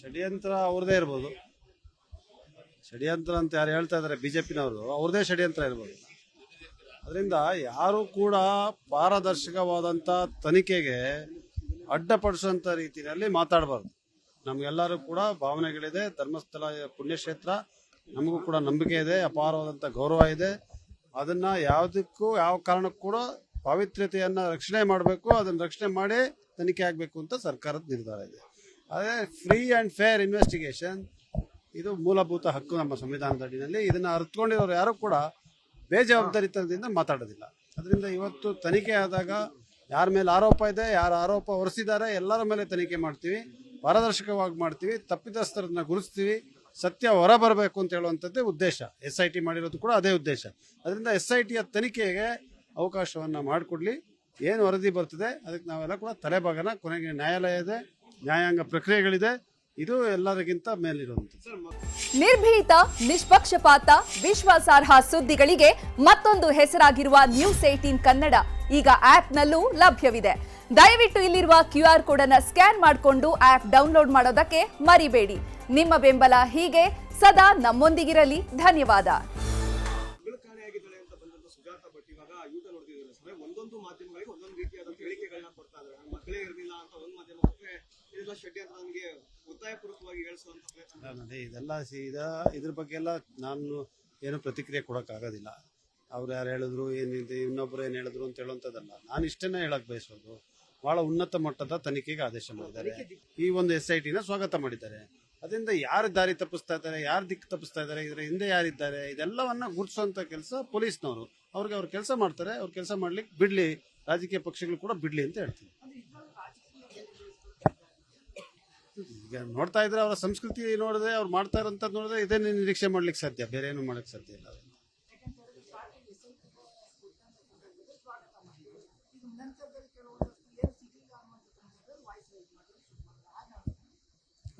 ಷಡ್ಯಂತ್ರ ಅವ್ರದೇ ಇರ್ಬೋದು. ಷಡ್ಯಂತ್ರ ಅಂತ ಯಾರು ಹೇಳ್ತಾ ಇದ್ದಾರೆ ಬಿಜೆಪಿನವರು, ಅವ್ರದೇ ಷಡ್ಯಂತ್ರ ಇರ್ಬೋದು. ಅದರಿಂದ ಯಾರು ಕೂಡ ಪಾರದರ್ಶಕವಾದಂಥ ತನಿಖೆಗೆ ಅಡ್ಡಪಡಿಸುವಂಥ ರೀತಿಯಲ್ಲಿ ಮಾತಾಡಬಾರ್ದು. ನಮಗೆಲ್ಲರೂ ಕೂಡ ಭಾವನೆಗಳಿದೆ, ಧರ್ಮಸ್ಥಳ ಪುಣ್ಯಕ್ಷೇತ್ರ ನಮಗೂ ಕೂಡ ನಂಬಿಕೆ ಇದೆ ಅಪಾರವಾದಂಥ ಗೌರವ ಇದೆ. ಅದನ್ನ ಯಾವುದಕ್ಕೂ ಯಾವ ಕಾರಣಕ್ಕೂ ಕೂಡ ಪಾವಿತ್ರ್ಯತೆಯನ್ನು ರಕ್ಷಣೆ ಮಾಡಬೇಕು, ಅದನ್ನು ರಕ್ಷಣೆ ಮಾಡಿ ತನಿಖೆ ಆಗಬೇಕು ಅಂತ ಸರ್ಕಾರದ ನಿರ್ಧಾರ ಇದೆ. ಅದೇ ಫ್ರೀ ಆ್ಯಂಡ್ ಫೇರ್ ಇನ್ವೆಸ್ಟಿಗೇಷನ್ ಇದು ಮೂಲಭೂತ ಹಕ್ಕು ನಮ್ಮ ಸಂವಿಧಾನದ ಅಡಿನಲ್ಲಿ ಇದನ್ನ ಅರ್ಥಕೊಂಡಿರೋರು ಯಾರು ಕೂಡ ಬೇಜವಾಬ್ದಾರಿತನದಿಂದ ಮಾತಾಡೋದಿಲ್ಲ. ಅದರಿಂದ ಇವತ್ತು ತನಿಖೆ ಆದಾಗ ಯಾರ ಮೇಲೆ ಆರೋಪ ಇದೆ, ಯಾರು ಆರೋಪ ಹೊರಿಸಿದ್ದಾರೆ, ಎಲ್ಲರ ಮೇಲೆ ತನಿಖೆ ಮಾಡ್ತೀವಿ. ಪಾರದರ್ಶಕವಾಗಿ ಮಾಡ್ತೀವಿ. ತಪ್ಪಿತಸ್ಥರನ್ನ ಗುರುತಿಸ್ತೀವಿ. ಸತ್ಯ ಹೊರ ಬರಬೇಕು ಅಂತ ಹೇಳುವಂಥದ್ದೇ ಉದ್ದೇಶ. ಎಸ್ ಐ ಟಿ ಮಾಡಿರೋದು ಕೂಡ ಅದೇ ಉದ್ದೇಶ. ಅದರಿಂದ ಎಸ್ ಐ ಟಿಯ ತನಿಖೆಗೆ ಅವಕಾಶವನ್ನು ಮಾಡಿಕೊಡ್ಲಿ. ಏನು ವರದಿ ಬರ್ತದೆ, ಅದಕ್ಕೆ ನಾವೆಲ್ಲ ಕೂಡ ತಲೆಭಾಗನ ಕೊನೆಗೆ ನ್ಯಾಯಾಲಯ ನ್ಯಾಯಾಂಗ ಪ್ರಕ್ರಿಯೆಗಳಿದೆ. ಇದು ಎಲ್ಲರಿಗಿಂತ ಮೇಲಿರುವಂಥದ್ದು. ನಿರ್ಭೀತ ನಿಷ್ಪಕ್ಷಪಾತ ವಿಶ್ವಾಸಾರ್ಹ ಸುದ್ದಿಗಳಿಗೆ ಮತ್ತೊಂದು ಹೆಸರಾಗಿರುವ ನ್ಯೂಸ್ ಏಟೀನ್ ಕನ್ನಡ ಈಗ ಆಪ್ನಲ್ಲೂ ಲಭ್ಯವಿದೆ. ದಯವಿಟ್ಟು ಇಲ್ಲಿರುವ ಕ್ಯೂ ಆರ್ ಕೋಡ್ ಅನ್ನ ಸ್ಕ್ಯಾನ್ ಮಾಡಿಕೊಂಡು ಆಪ್ ಡೌನ್ಲೋಡ್ ಮಾಡೋದಕ್ಕೆ ಮರಿಬೇಡಿ. ನಿಮ್ಮ ಬೆಂಬಲ ಹೀಗೆ ಸದಾ ನಮ್ಮೊಂದಿಗಿರಲಿ. ಧನ್ಯವಾದ. ಒಂದೊಂದು ಮಾಧ್ಯಮಗಳಿಗೆ ಒಂದೊಂದು ರೀತಿಯಾದ ಹೇಳಿಕೆಗಳನ್ನ ಕೊಡ್ತಾ ಇದ್ದಾರೆ. ಮಕ್ಕಳೇ ಇರಲಿಲ್ಲ ಅಂತ ಒಂದು ಮಾಧ್ಯಮ ಇದೆಲ್ಲ ಷಡ್ಯಂತ್ರ ನನಗೆ ಒತ್ತಾಯಪೂರ್ವಕವಾಗಿ ಹೇಳಿಸುವಂತ ಪ್ರಯತ್ನ ಇದೆಲ್ಲ ಸೀದಾ ಇದ್ರ ಬಗ್ಗೆ ಎಲ್ಲ ನಾನು ಏನು ಪ್ರತಿಕ್ರಿಯೆ ಕೊಡೋಕ್ಕಾಗೋದಿಲ್ಲ. ಅವ್ರು ಯಾರು ಹೇಳಿದ್ರು ಏನಿದೆ ಇನ್ನೊಬ್ರು ಏನು ಹೇಳಿದ್ರು ಅಂತ ಹೇಳುವಂಥದ್ದಲ್ಲ ನಾನು ಇಷ್ಟನ್ನೇ ಹೇಳಕ್ ಬಯಸೋದು. ಬಹಳ ಉನ್ನತ ಮಟ್ಟದ ತನಿಖೆಗೆ ಆದೇಶ ಮಾಡಿದ್ದಾರೆ. ಈ ಒಂದು ಎಸ್ ಐ ಟಿನ ಸ್ವಾಗತ ಮಾಡಿದ್ದಾರೆ. ಅದರಿಂದ ಯಾರು ದಾರಿ ತಪ್ಪಿಸ್ತಾ ಇದ್ದಾರೆ ಯಾರು ದಿಕ್ಕು ತಪ್ಪಿಸ್ತಾ ಇದ್ದಾರೆ ಇದರ ಹಿಂದೆ ಯಾರಿದ್ದಾರೆ ಇದೆಲ್ಲವನ್ನ ಗುರುತಿಸುವಂತ ಕೆಲಸ ಪೊಲೀಸ್ನವರು. ಅವ್ರಿಗೆ ಅವ್ರ ಕೆಲಸ ಮಾಡ್ತಾರೆ ಅವ್ರ ಕೆಲಸ ಮಾಡ್ಲಿಕ್ಕೆ ಬಿಡ್ಲಿ. ರಾಜಕೀಯ ಪಕ್ಷಗಳು ಕೂಡ ಬಿಡ್ಲಿ ಅಂತ ಹೇಳ್ತೀನಿ. ಈಗ ನೋಡ್ತಾ ಇದ್ರೆ ಅವರ ಸಂಸ್ಕೃತಿ ನೋಡಿದ್ರೆ, ಅವ್ರು ಮಾಡ್ತಾ ಇರೋಂಥದ್ದು ನೋಡಿದ್ರೆ ಇದೇ ನಿರೀಕ್ಷೆ ಮಾಡ್ಲಿಕ್ಕೆ ಸಾಧ್ಯ, ಬೇರೆ ಏನು ಮಾಡಕ್ಕೆ ಸಾಧ್ಯ ಇಲ್ಲ. ಅದನ್ನ.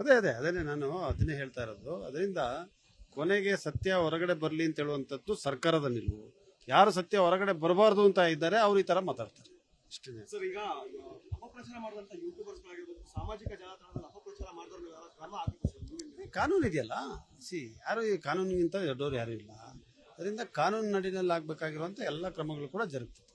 ಅದೇ ಅದೇ ಅದೇನೆ ನಾನು ಅದನ್ನೇ ಹೇಳ್ತಾ ಇರೋದು. ಅದರಿಂದ ಕೊನೆಗೆ ಸತ್ಯ ಹೊರಗಡೆ ಬರಲಿ ಅಂತ ಹೇಳುವಂಥದ್ದು ಸರ್ಕಾರದ ನಿಲುವು. ಯಾರು ಸತ್ಯ ಹೊರಗಡೆ ಬರಬಾರ್ದು ಅಂತ ಇದ್ದಾರೆ, ಅವ್ರು ಈ ತರ ಮಾತಾಡ್ತಾರೆ. ಅಷ್ಟೇ ಸರ್, ಈಗ ಅಪಪ್ರಚಾರ ಮಾಡಿದಂಥ ಯೂಟ್ಯೂಬರ್ಸ್ಗಳಾಗಿರ್ಬೋದು ಸಾಮಾಜಿಕ ಜಾಲತಾಣದಲ್ಲಿ ಅಪಪ್ರಚಾರ ಮಾಡಿದವ್ರ ಮೇಲೆ ಕ್ರಮ ಆಗಬೇಕು ಸರ್ ಮುಂದಿನ ಕಾನೂನು ಇದೆಯಲ್ಲ? ಸಿ ಯಾರು ಈ ಕಾನೂನಿಗಿಂತ ದೊಡ್ಡವರು ಯಾರು ಇಲ್ಲ. ಅದರಿಂದ ಕಾನೂನು ನಡಿನಲ್ಲಿ ಆಗಬೇಕಾಗಿರುವಂಥ ಎಲ್ಲ ಕ್ರಮಗಳು ಕೂಡ ಜರುಗ್ತದೆ.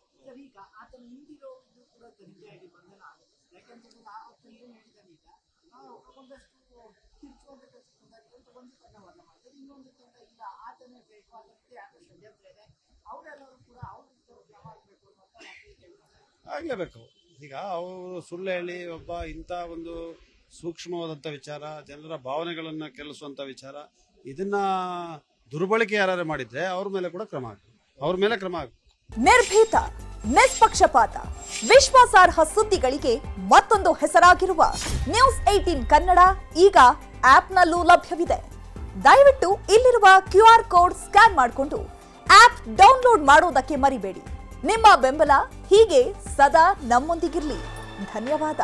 ಆಗಲೇಬೇಕು. ಈಗ ಅವರು ಸುಳ್ಳು ಹೇಳಿ ಒಬ್ಬ ಇಂಥ ಒಂದು ಸೂಕ್ಷ್ಮವಾದಂಥ ವಿಚಾರ, ಜನರ ಭಾವನೆಗಳನ್ನು ಕೆಲಸುವಂಥ ವಿಚಾರ, ಇದನ್ನ ದುರ್ಬಳಕೆ ಯಾರು ಮಾಡಿದ್ರೆ ಅವ್ರ ಮೇಲೆ ಕೂಡ ಕ್ರಮ ಅವ್ರ ಮೇಲೆ ಕ್ರಮ ನಿರ್ಭೀತ, ನಿಷ್ಪಕ್ಷಪಾತ, ವಿಶ್ವಾಸಾರ್ಹ ಸುದ್ದಿಗಳಿಗೆ ಮತ್ತೊಂದು ಹೆಸರಾಗಿರುವ ನ್ಯೂಸ್ ಏಟೀನ್ ಕನ್ನಡ ಈಗ ಆಪ್ನಲ್ಲೂ ಲಭ್ಯವಿದೆ. ದಯವಿಟ್ಟು ಇಲ್ಲಿರುವ ಕ್ಯೂ ಆರ್ ಕೋಡ್ ಸ್ಕ್ಯಾನ್ ಮಾಡಿಕೊಂಡು ಆಪ್ ಡೌನ್ಲೋಡ್ ಮಾಡೋದಕ್ಕೆ ಮರಿಬೇಡಿ. ನಿಮ್ಮ ಬೆಂಬಲ ಹೀಗೆ ಸದಾ ನಮ್ಮೊಂದಿಗಿರಲಿ. ಧನ್ಯವಾದ.